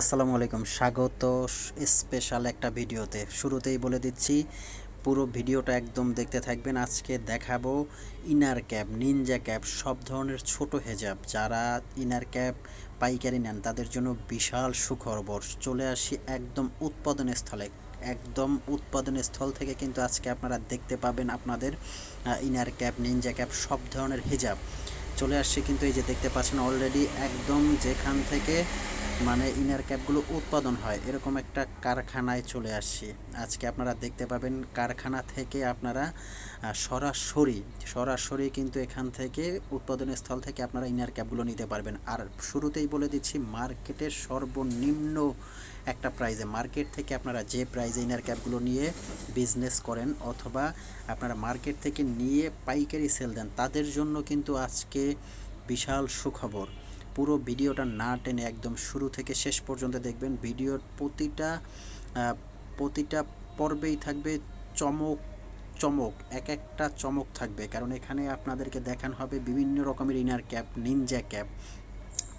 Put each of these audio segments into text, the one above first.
আসসালামু আলাইকুম। স্বাগত স্পেশাল একটা ভিডিওতে। শুরুতেই বলে দিচ্ছি, পুরো ভিডিওটা একদম দেখতে থাকবেন। আজকে দেখাবো ইনার ক্যাপ নিনজা ক্যাপ সব ধরনের ছোট হেজাব। যারা ইনার ক্যাপ পাইকারি নেন, তাদের জন্য বিশাল সুখবর। চলে আসি একদম উৎপাদন স্থলে। একদম উৎপাদন স্থল থেকে কিন্তু আজকে আপনারা দেখতে পাবেন আপনাদের ইনার ক্যাপ নিনজা ক্যাপ সব ধরনের হেজাব। চলে আসছে কিন্তু এই যে দেখতে পাচ্ছেন অলরেডি একদম যেখান থেকে মানে ইনার ক্যাপগুলো উৎপাদন হয়, এরকম একটা কারখানায় চলে আসছি। আজকে আপনারা দেখতে পাবেন কারখানা থেকে আপনারা সরাসরি সরাসরি কিন্তু এখান থেকে উৎপাদন স্থল থেকে আপনারা ইনার ক্যাপগুলো নিতে পারবেন। আর শুরুতেই বলে দিচ্ছি, মার্কেটের সর্বনিম্ন একটা প্রাইজে মার্কেট থেকে আপনারা যে প্রাইজে ইনার ক্যাপগুলো নিয়ে বিজনেস করেন অথবা আপনারা মার্কেট থেকে নিয়ে পাইকারি সেল দেন, তাদের জন্য কিন্তু আজকে বিশাল সুখবর। পুরো ভিডিওটা না টেনে একদম শুরু থেকে শেষ পর্যন্ত দেখবেন। ভিডিওর প্রতিটা প্রতিটা পর্বেই থাকবে চমক চমক, এক একটা চমক থাকবে। কারণ এখানে আপনাদেরকে দেখানো হবে বিভিন্ন রকমের ইনার ক্যাপ নিনজা ক্যাপ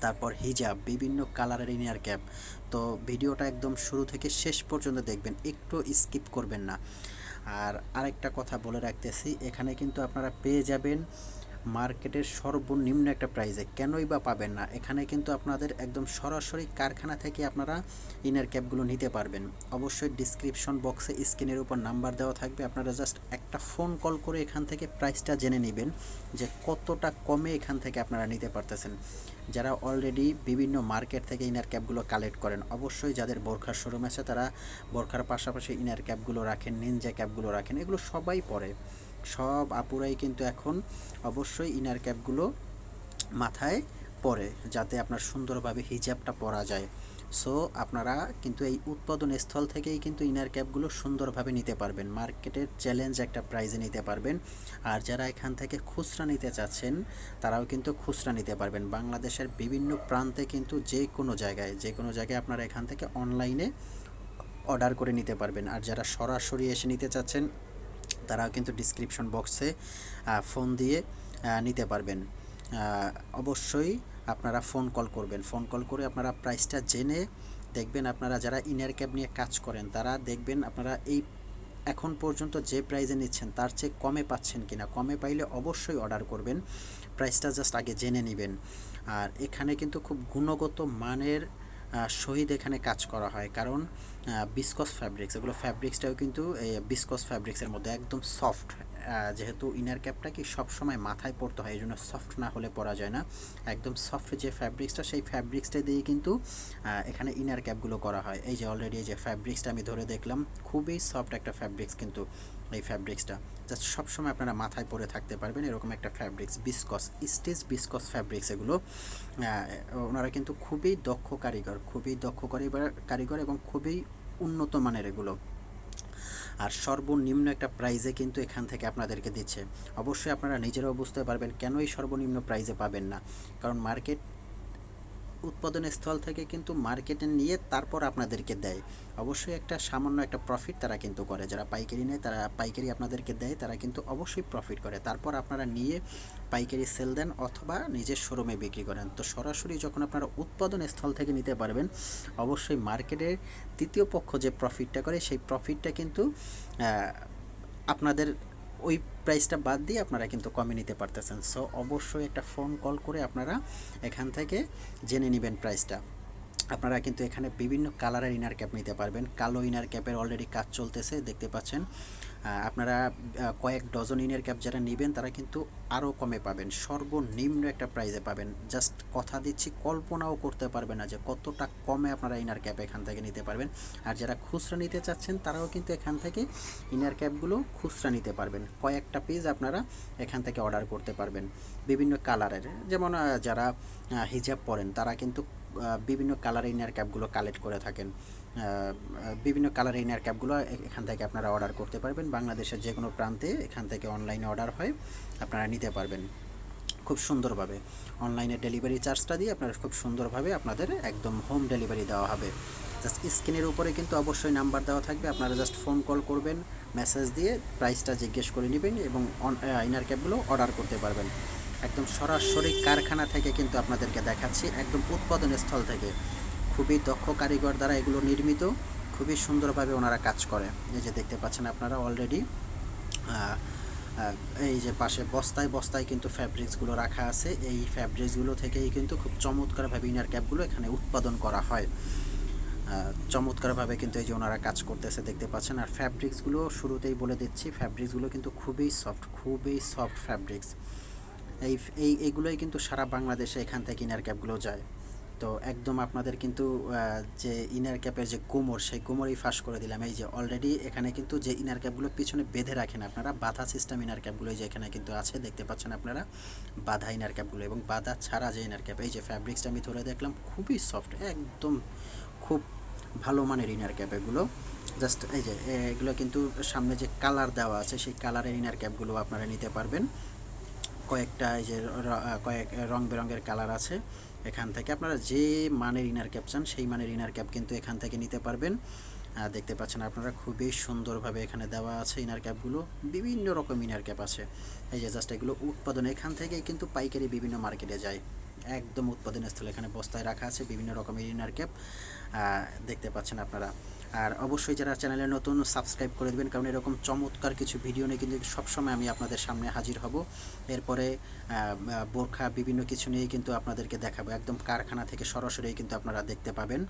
তারপর হিজাব বিভিন্ন কালারের ইনার ক্যাপ তো ভিডিওটা একদম শুরু থেকে শেষ পর্যন্ত দেখবেন, একটু স্কিপ করবেন না। আর আরেকটা কথা বলে রাখতেছি, এখানে কিন্তু আপনারা পেয়ে যাবেন মার্কেটের সর্বনিম্ন একটা প্রাইজে কেনই বা পাবেন না? এখানে কিন্তু আপনাদের একদম সরাসরি কারখানা থেকে আপনারা ইনার ক্যাপগুলো নিতে পারবেন। অবশ্যই ডিসক্রিপশন বক্সে স্ক্রিনের উপর নাম্বার দেওয়া থাকবে। আপনারা জাস্ট একটা ফোন কল করে এখান থেকে প্রাইসটা জেনে নেবেন যে কতটা কমে এখান থেকে আপনারা নিতে পারতেছেন। যারা অলরেডি বিভিন্ন মার্কেট থেকে ইনার ক্যাপগুলো কালেক্ট করেন, অবশ্যই যাদের বোরখার শোরুম আছে তারা বোরখার পাশাপাশি ইনার ক্যাপগুলো রাখেন নিনজা ক্যাপগুলো রাখেন, এগুলো সবাই পরে। সব আপুরাই কিন্তু এখন অবশ্যই ইনার ক্যাপগুলো মাথায় পরে, যাতে আপনার সুন্দরভাবে হিজাবটা পরা যায়। সো আপনারা কিন্তু এই উৎপাদন স্থল থেকেই কিন্তু ইনার ক্যাপগুলো সুন্দরভাবে নিতে পারবেন। মার্কেটের চ্যালেঞ্জ একটা প্রাইজে নিতে পারবেন। আর যারা এখান থেকে খুচরা নিতে চাচ্ছেন, তারাও কিন্তু খুচরা নিতে পারবেন। বাংলাদেশের বিভিন্ন প্রান্তে কিন্তু যে কোনো জায়গায়, যে কোনো জায়গায় আপনারা এখান থেকে অনলাইনে অর্ডার করে নিতে পারবেন। আর যারা সরাসরি এসে নিতে চাচ্ছেন তারাও কিন্তু ডিসক্রিপশন বক্সে ফোন দিয়ে নিতে পারবেন। অবশ্যই আপনারা ফোন কল করবেন। ফোন কল করে আপনারা প্রাইসটা জেনে দেখবেন আপনারা যারা ইনার ক্যাব নিয়ে কাজ করেন, তারা দেখবেন আপনারা এই এখন পর্যন্ত যে প্রাইজে নিচ্ছেন, তার চেয়ে কমে পাচ্ছেন কিনা। কমে পাইলে অবশ্যই অর্ডার করবেন। প্রাইসটা জাস্ট আগে জেনে নেবেন। আর এখানে কিন্তু খুব গুণগত মানের শহীদ এখানে কাজ করা হয়। কারণ বিসকস ফ্যাব্রিক্স এগুলো ফ্যাব্রিক্সটাও কিন্তু এই বিসকস ফ্যাব্রিক্সের মধ্যে একদম সফট যেহেতু ইনার ক্যাপটা কি সবসময় মাথায় পড়তে হয় এই জন্য সফট না হলে পরা যায় না। একদম সফট যে ফ্যাব্রিক্সটা সেই ফ্যাব্রিক্সটা দিয়ে কিন্তু এখানে ইনার ক্যাপগুলো করা হয়। এই যে অলরেডি এই যে ফ্যাব্রিক্সটা আমি ধরে দেখলাম, খুবই সফট একটা ফ্যাব্রিক্স কিন্তু এই ফ্যাব্রিক্সটা জাস্ট সবসময় আপনারা মাথায় পরে থাকতে পারবেন এরকম একটা fabrics viscose stage viscose fabrics এগুলো। ওনারা কিন্তু খুবই দক্ষ কারিগর, খুবই দক্ষ কারিগর এবং খুবই উন্নত মানের এগুলো। আর সর্বনিম্ন একটা প্রাইজে কিন্তু এখান থেকে আপনাদেরকে দিচ্ছে। অবশ্যই আপনারা নিজেরাও বুঝতে পারবেন কেনই সর্বনিম্ন প্রাইজে পাবেন না। কারণ মার্কেট উৎপাদন স্থল থেকে কিন্তু মার্কেটে নিয়ে তারপর আপনাদেরকে দেয়। অবশ্যই একটা সামান্য একটা প্রফিট তারা কিন্তু করে। যারা পাইকারি নেয়, তারা পাইকারি আপনাদেরকে দেয়। তারা কিন্তু অবশ্যই প্রফিট করে। তারপর আপনারা নিয়ে পাইকারি সেল দেন অথবা নিজের শোরুমে বিক্রি করেন। তো সরাসরি যখন আপনারা উৎপাদন স্থল থেকে নিতে পারবেন, অবশ্যই মার্কেটের তৃতীয় পক্ষ যে প্রফিটটা করে, সেই প্রফিটটা কিন্তু আপনাদের ওই প্রাইসটা বাদ দিয়ে আপনারা কিন্তু কমে নিতে পারতেছেন। সো অবশ্যই একটা ফোন কল করে আপনারা এখান থেকে জেনে নেবেন প্রাইসটা আপনারা কিন্তু এখানে বিভিন্ন কালারের ইনার ক্যাপ নিতে পারবেন। কালো ইনার ক্যাপের অলরেডি কাজ চলতেছে, দেখতে পাচ্ছেন। আপনারা কয়েক ডজন ইনের ক্যাপ যারা নেবেন, তারা কিন্তু আরও কমে পাবেন। সর্বনিম্ন একটা প্রাইজে পাবেন। জাস্ট কথা দিচ্ছি, কল্পনাও করতে পারবেন না যে কতটা কমে আপনারা ইনার ক্যাপ এখান থেকে নিতে পারবেন। আর যারা খুচরা নিতে চাচ্ছেন, তারাও কিন্তু এখান থেকে ইনার ক্যাপগুলো খুচরা নিতে পারবেন। কয়েকটা পিস আপনারা এখান থেকে অর্ডার করতে পারবেন। বিভিন্ন কালারের। যেমন যারা হিজাব পরেন, তারা কিন্তু বিভিন্ন কালার ইনার ক্যাপগুলো কালেক্ট করে থাকেন। বিভিন্ন কালার ইনার ক্যাপগুলো এখান থেকে আপনারা অর্ডার করতে পারবেন। বাংলাদেশের যে কোনো প্রান্তে এখান থেকে অনলাইনে অর্ডার হয়, আপনারা নিতে পারবেন খুব সুন্দরভাবে। অনলাইনে ডেলিভারি চার্জটা দিয়ে আপনারা খুব সুন্দরভাবে আপনাদের একদম হোম ডেলিভারি দেওয়া হবে। জাস্ট স্ক্রিনের উপরে কিন্তু অবশ্যই নাম্বার দেওয়া থাকবে। আপনারা জাস্ট ফোন কল করবেন মেসেজ দিয়ে প্রাইসটা জিজ্ঞেস করে নেবেন এবং ইনার ক্যাপগুলো অর্ডার করতে পারবেন। একদম সরাসরি কারখানা থেকে কিন্তু আপনাদেরকে দেখাচ্ছি, একদম উৎপাদন স্থল থেকে। খুবই দক্ষ কারিগর দ্বারা এগুলো নির্মিত, খুবই সুন্দরভাবে ওনারা কাজ করে। এই যে দেখতে পাচ্ছেন আপনারা অলরেডি এই যে পাশে বস্তায় বস্তায় কিন্তু ফ্যাব্রিক্সগুলো রাখা আছে। এই ফ্যাব্রিক্সগুলো থেকেই কিন্তু খুব চমৎকারভাবে ইনার ক্যাপগুলো এখানে উৎপাদন করা হয়। চমৎকারভাবে কিন্তু এই যে ওনারা কাজ করতেছে, দেখতে পাচ্ছেন। আর ফ্যাব্রিক্সগুলো শুরুতেই বলে দিচ্ছি ফ্যাব্রিক্সগুলো কিন্তু খুবই সফট খুবই সফট ফ্যাব্রিক্স এই এই এইগুলোই কিন্তু সারা বাংলাদেশে এখান থেকে ইনার ক্যাপগুলো যায়। তো একদম আপনাদের কিন্তু যে ইনার ক্যাপের যে কোমর, সেই কোমরই ফাঁস করে দিলাম। এই যে অলরেডি এখানে কিন্তু যে ইনার ক্যাপগুলো পিছনে বেঁধে রাখেন আপনারা, বাধা সিস্টেম ইনার ক্যাপগুলো যে এখানে কিন্তু আছে, দেখতে পাচ্ছেন আপনারা। বাধা ইনার ক্যাপগুলো এবং বাধা ছাড়া যে ইনার ক্যাপ এই যে ফ্যাব্রিক্সটা আমি ধরে দেখলাম, খুবই সফট একদম খুব ভালো মানের ইনার ক্যাপ এগুলো। জাস্ট এই যে, এগুলো কিন্তু সামনে যে কালার দেওয়া আছে, সেই কালারের ইনার ক্যাপগুলো আপনারা নিতে পারবেন। কয়েকটা এই যে কয়েক রং বেরঙের কালার আছে, এখান থেকে আপনারা যে মানের ইনার ক্যাপ চান, সেই মানের ইনার ক্যাপ কিন্তু এখান থেকে নিতে পারবেন। দেখতে পাচ্ছেন আপনারা খুবই সুন্দরভাবে এখানে দেওয়া আছে ইনার ক্যাপগুলো বিভিন্ন রকম ইনার ক্যাপ আছে। এই যে জাস্ট এগুলো উৎপাদন, এখান থেকেই কিন্তু পাইকারি বিভিন্ন মার্কেটে যায়। একদম উৎপাদন স্থল এখানে বস্তায় রাখা আছে বিভিন্ন রকমের ইনার ক্যাপ দেখতে পাচ্ছেন আপনারা। আর অবশ্যই যারা চ্যানেলে নতুন সাবস্ক্রাইব করে দেবেন, কারণ এরকম চমৎকার কিছু ভিডিও নিয়ে কিন্তু সবসময় আমি আপনাদের সামনে হাজির হব। এরপরে বোরখা, বিভিন্ন কিছু নিয়ে কিন্তু আপনাদেরকে দেখাবো। একদম কারখানা থেকে সরাসরি কিন্তু আপনারা দেখতে পাবেন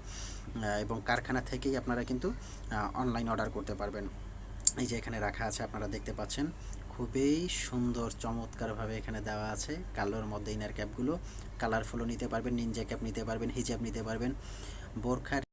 এবং কারখানা থেকেই আপনারা কিন্তু অনলাইন অর্ডার করতে পারবেন। এই যে এখানে রাখা আছে, আপনারা দেখতে পাচ্ছেন। খুবই সুন্দর, চমৎকারভাবে এখানে দেওয়া আছে। কালোর মধ্যে ইনার ক্যাপগুলো কালারফুলও নিতে পারবেন নিনজা ক্যাপ নিতে পারবেন হিজাব নিতে পারবেন। বোরখার